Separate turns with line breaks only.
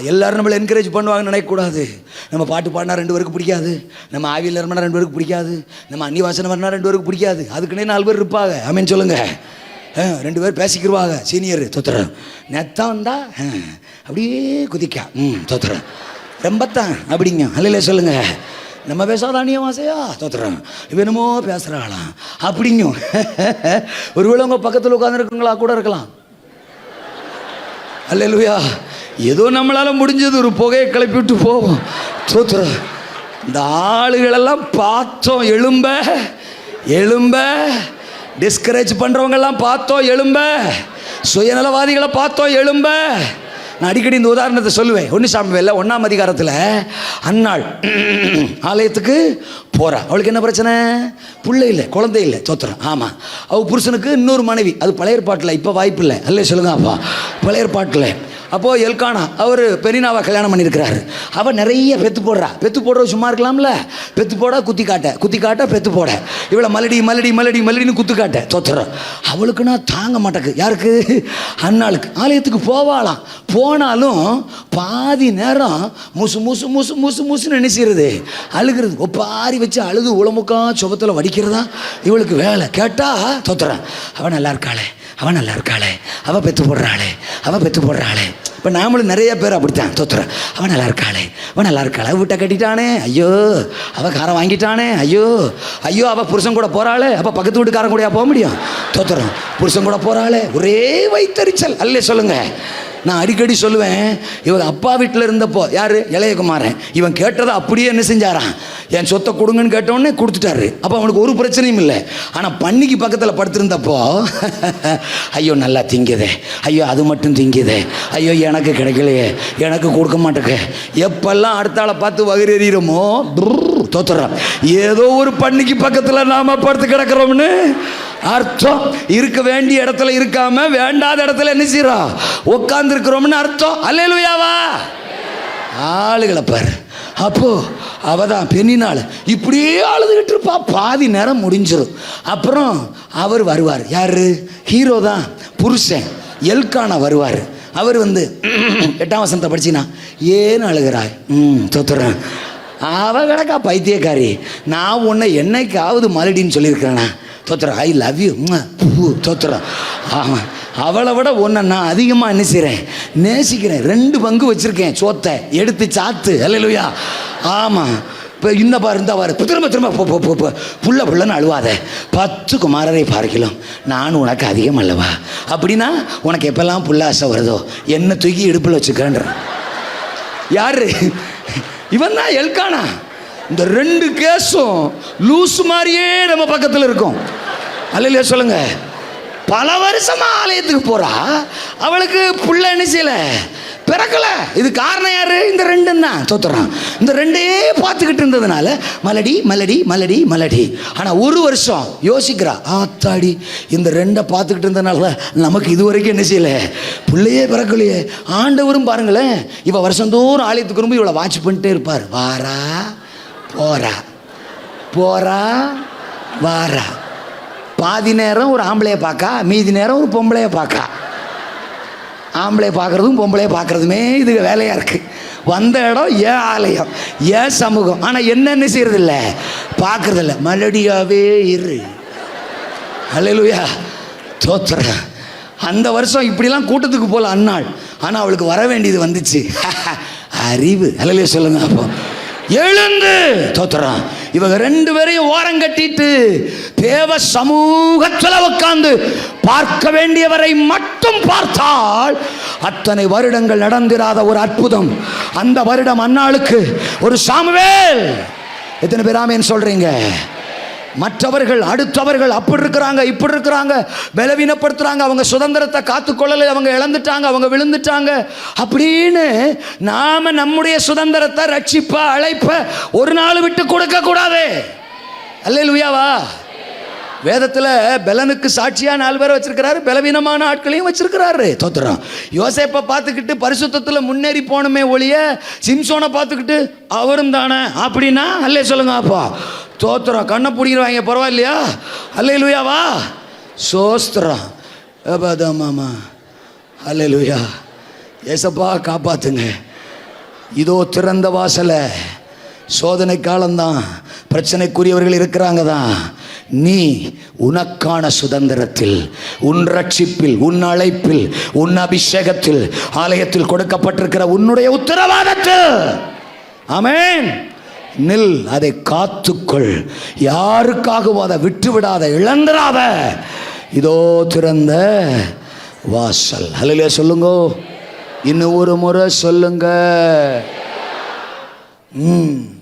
எல்லாரும் நம்மளை என்கரேஜ் பண்ணுவாங்கன்னு நினைக்கக்கூடாது. நம்ம பாட்டு பாடினா ரெண்டு பேருக்கு பிடிக்காது. நம்ம ஆவியில் இருமனா ரெண்டு பேருக்கு பிடிக்காது. நம்ம அன்னி வாசனை பண்ணால் ரெண்டு பேருக்கு பிடிக்காது. அதுக்குன்னே நாலு பேர் இருப்பாங்க. ஆமேன்னு சொல்லுங்க. ரெண்டு பேர் பேசிக்கிருவாங்க. சீனியர் தொத்துறேன். நெத்தான் வந்தா ஆ, அப்படியே குதிக்கா. ம் தொத்துறேன். ரொம்பத்தான் அப்படிங்க. அல்லையில சொல்லுங்க. நம்ம பேசாத அந்நியவாசையா தோத்துறேன். இவ என்னமோ பேசுகிறாளாம் அப்படிங்கும் ஒருவேளை உங்கள் பக்கத்தில் உட்காந்துருக்குங்களா கூட இருக்கலாம். அல்லேலூயா ஏதோ நம்மளால் முடிஞ்சது ஒரு புகையை கிளப்பி விட்டு போவோம். தோத்துறோம் இந்த ஆளுகளெல்லாம் பார்த்தோம் எலும்ப எலும்ப டிஸ்கரேஜ் பண்ணுறவங்கெல்லாம் பார்த்தோம் எலும்ப சுயநலவாதிகளை பார்த்தோம் எலும்ப நான் அடிக்கடி இந்த உதாரணத்தை சொல்லுவேன். ஒன்று சாமிவேல ஒன்றாம் அதிகாரத்தில் அன்னாள் ஆலயத்துக்கு போகிறா அவளுக்கு என்ன பிரச்சனை? புள்ளை இல்லை குழந்தை இல்லை தோத்துறோம் ஆமாம் அவள் புருஷனுக்கு இன்னொரு மனைவி. அது பழைய பாட்டில் இப்போ வாய்ப்பு இல்லை. அல்ல சொல்லுங்க அப்பா. பழைய பாட்டில். அப்போது எல்கானா அவர் பெரினாவை கல்யாணம் பண்ணியிருக்கிறாரு. அவள் நிறைய பெத்து போடுறா. பெத்து போடுற சும்மா இருக்கலாம்ல? பெத்து போட குத்தி காட்ட. குத்தி காட்ட பெத்து போட. இவளை மலடி மலடி மலடி மலடின்னு குத்து காட்ட. தோத்துறோம். அவளுக்குன்னா தாங்க மாட்டேக்கு யாருக்கு? அண்ணாளுக்கு. ஆலயத்துக்கு போவாளாம். போனாலும் பாதி நேரம் முசு முசு முசு முசு முசுன்னு நினைச்சிருது அழுகிறது. ஒப்பாரி வச்சு அழுது உளமுக்கா சுபத்தில் வடிக்கிறதா? இவளுக்கு வேலை. கேட்டா தோத்துறான் அவன் நல்லா இருக்காளே. அவன் நல்லா இருக்காளே. அவள் பெத்து போடுறாளே. அவள் பெத்து போடுறாளே. இப்போ நாமளும் நிறைய பேர் அப்படித்தான். தோத்துறேன் அவன் நல்லா இருக்காளே. அவன் நல்லா இருக்காளே. வீட்டை கட்டிட்டானே. ஐயோ. அவள் காரை வாங்கிட்டானே. ஐயோ. ஐயோ அவள் புருஷன் கூட போகிறாளே அப்போ பக்கத்து வீட்டுக்காரன் கூடயா போக முடியும்? தோத்துறோம் புருஷன் கூட போகிறாளே ஒரே வைத்தறிச்சல் அல்லே சொல்லுங்கள் நான் அடிக்கடி சொல்லுவேன் இவர் அப்பா வீட்டில் இருந்தப்போ யார்? இளையகுமாரன். இவன் கேட்டதை அப்படியே என்ன செஞ்சாரான் என் சொத்தை கொடுங்கன்னு கேட்டோடனே கொடுத்துட்டாரு. அப்போ அவனுக்கு ஒரு பிரச்சனையும் இல்லை. ஆனால் பண்ணிக்கு பக்கத்தில் படுத்திருந்தப்போ ஐயோ நல்லா திங்குதே. ஐயோ அது மட்டும் திங்குதே. ஐயோ எனக்கு கிடைக்கலையே. எனக்கு கொடுக்க மாட்டேங்க. எப்பெல்லாம் அடுத்தாளை பார்த்து வயிறு எறிகிறோமோ தோத்துறோம் ஏதோ ஒரு பண்ணிக்கு பக்கத்தில் நாம படுத்து கிடக்கிறோம்னு அர்த்தம் இருக்க வேண்டிய இடத்துல இருக்காம வேண்டாத இடத்துல என்ன செய்யறா உட்கார்ந்து இருக்கிறோம்னு அர்த்தம். அல்லேலுயாவா? ஆளுகளை பாரு. அப்போ அவ தான் பெண்ணினாள். இப்படியே அழுதுகிட்டு இருப்பா. பாதி நேரம் முடிஞ்சிடும் அப்புறம் அவர் வருவார். யாரு? ஹீரோ தான். புருஷன். எல்கானா வருவார். அவர் வந்து எட்டாம் வசனத்தை படிச்சினா ஏன் அழுகிறாய். ம் தோத்துறேன். அவ கிடக்கா பைத்தியக்காரி. நான் உன்னை என்னைக்காவது மலடின்னு சொல்லியிருக்கிறேனா? தோத்துற ஐ லவ் யூ தோத்துற. ஆமாம் அவளை விட ஒன்றை நான் அதிகமாக என்ன செய்கிறேன் நேசிக்கிறேன். ரெண்டு பங்கு வச்சுருக்கேன் சோத்தை. எடுத்து சாத்து. அல்லையா ஆமாம் இப்போ இந்த பாரு இந்த பாரு. திரும்ப திரும்ப போ போ போ புள்ள புள்ளன்னு அழுவாத. பத்து குமாரரை பார்க்கலாம். நான் உனக்கு அதிகம் அல்லவா? அப்படின்னா உனக்கு எப்பெல்லாம் புள்ள ஆசை வருதோ என்ன தூக்கி இடுப்பில் வச்சுக்கன்ற யார்? இவன் தான் எல்கானா. இந்த ரெண்டு கேஸும் லூஸ் மாதிரியே நம்ம பக்கத்தில் இருக்கும். அல்லையா சொல்லுங்க. பல வருஷமா ஆலயத்துக்கு போறா. அவளுக்கு புள்ள என்ன செய்யல? பிறக்கல. இது காரணம் யாரு? இந்த ரெண்டும் தான் தோத்துறான். இந்த ரெண்டே பார்த்துக்கிட்டு இருந்ததுனால மலடி மலடி மலடி மலடி. ஆனால் ஒரு வருஷம் யோசிக்கிறா ஆத்தாடி இந்த ரெண்டை பார்த்துக்கிட்டு இருந்ததுனால நமக்கு இது வரைக்கும் என்ன செய்யல? பிள்ளையே பிறக்கலையே. ஆண்டவரும் பாருங்களேன் இவ வருஷந்தோறும் ஆலயத்துக்கு ரொம்ப இவளை வாட்ச் பண்ணிட்டே இருப்பார். வாரா. போறா. போறா வாரா பாதி நேரம் ஒரு ஆம்பளைய பார்க்கா மீதி நேரம் ஒரு பொம்பளைய பார்க்கா ஆம்பளையை பார்க்குறதும் பொம்பளைய பார்க்குறதுமே இது வேலையாக இருக்குது வந்த இடம் ஏன் ஆலயம் ஏன் சமூகம். ஆனால் என்னென்ன செய்யறதில்ல. பார்க்குறதில்ல மலடியாவே இரு. அலையிலுயா தோத்துறேன். அந்த வருஷம் இப்படிலாம் கூட்டத்துக்கு போகல அன்னாள். ஆனால் அவளுக்கு வர வேண்டியது வந்துச்சு. அறிவு. அலையிலே சொல்லுங்க அப்போ. எழுந்து. தோத்துறான் இவங்க ரெண்டு பேரையும் ஓரம் கட்டிட்டு தேவ சமூகத்தில் உட்கார்ந்து பார்க்க வேண்டியவரை மட்டும் பார்த்தால் அத்தனை வருடங்கள் நடந்திராத ஒரு அற்புதம். அந்த வருடம் அன்னாளுக்கு ஒரு சாமுவேல். எத்தனை பேர் ஆமேன்னு சொல்றீங்க? மற்றவர்கள் அடுத்தவர்கள் அப்படி இருக்கிறாங்க இப்படி இருக்கிறாங்க பலவீனப்படுத்துகிறாங்க அவங்க சுதந்திரத்தை காத்துக்கொள்ளலை அவங்க இழந்துட்டாங்க அவங்க விழுந்துட்டாங்க. அப்படின்னு நாம் நம்முடைய சுதந்திரத்தை ரட்சிப்ப அழைப்ப ஒரு நாள் விட்டு கொடுக்க கூடாது. அல்லேலூயாவா? வேதத்தில் பெலனுக்கு சாட்சியாக நாலு பேரை வச்சிருக்கிறாரு பலவீனமான ஆட்களையும் வச்சிருக்கிறாரு. தோத்துறான். யோசேப்பை பார்த்துக்கிட்டு பரிசுத்தத்தில் முன்னேறி போனமே ஒழிய சிம்சோனை பார்த்துக்கிட்டு அவரும் தானே. அப்படின்னா அல்லே சொல்லுங்க அப்பா. ஸ்தோத்திரம். கண்ணை பிடிக்கிறவாங்க பரவாயில்லையா? அல்லே லூயாவா சோஸ்திரம் மாமா. அல்ல லூயா ஏசப்பா காப்பாத்துங்க. இதோ திறந்த வாசலை. சோதனை காலம்தான். பிரச்சனைக்குரியவர்கள் இருக்கிறாங்க தான் நீ உனக்கான சுதந்திரத்தில் உன் ரட்சிப்பில் உன் அழைப்பில் உன் அபிஷேகத்தில் ஆலயத்தில் கொடுக்கப்பட்டிருக்கிற உன்னுடைய உத்தரவாதத்தில். அமேன் நில் அதை காத்துக்கொள். யாருக்காகவும் அதை விட்டுவிடாத இழந்துடாத இதோ திறந்த வாசல். ஹalleluya சொல்லுங்க. இன்னும் ஒரு முறை சொல்லுங்க. ம்.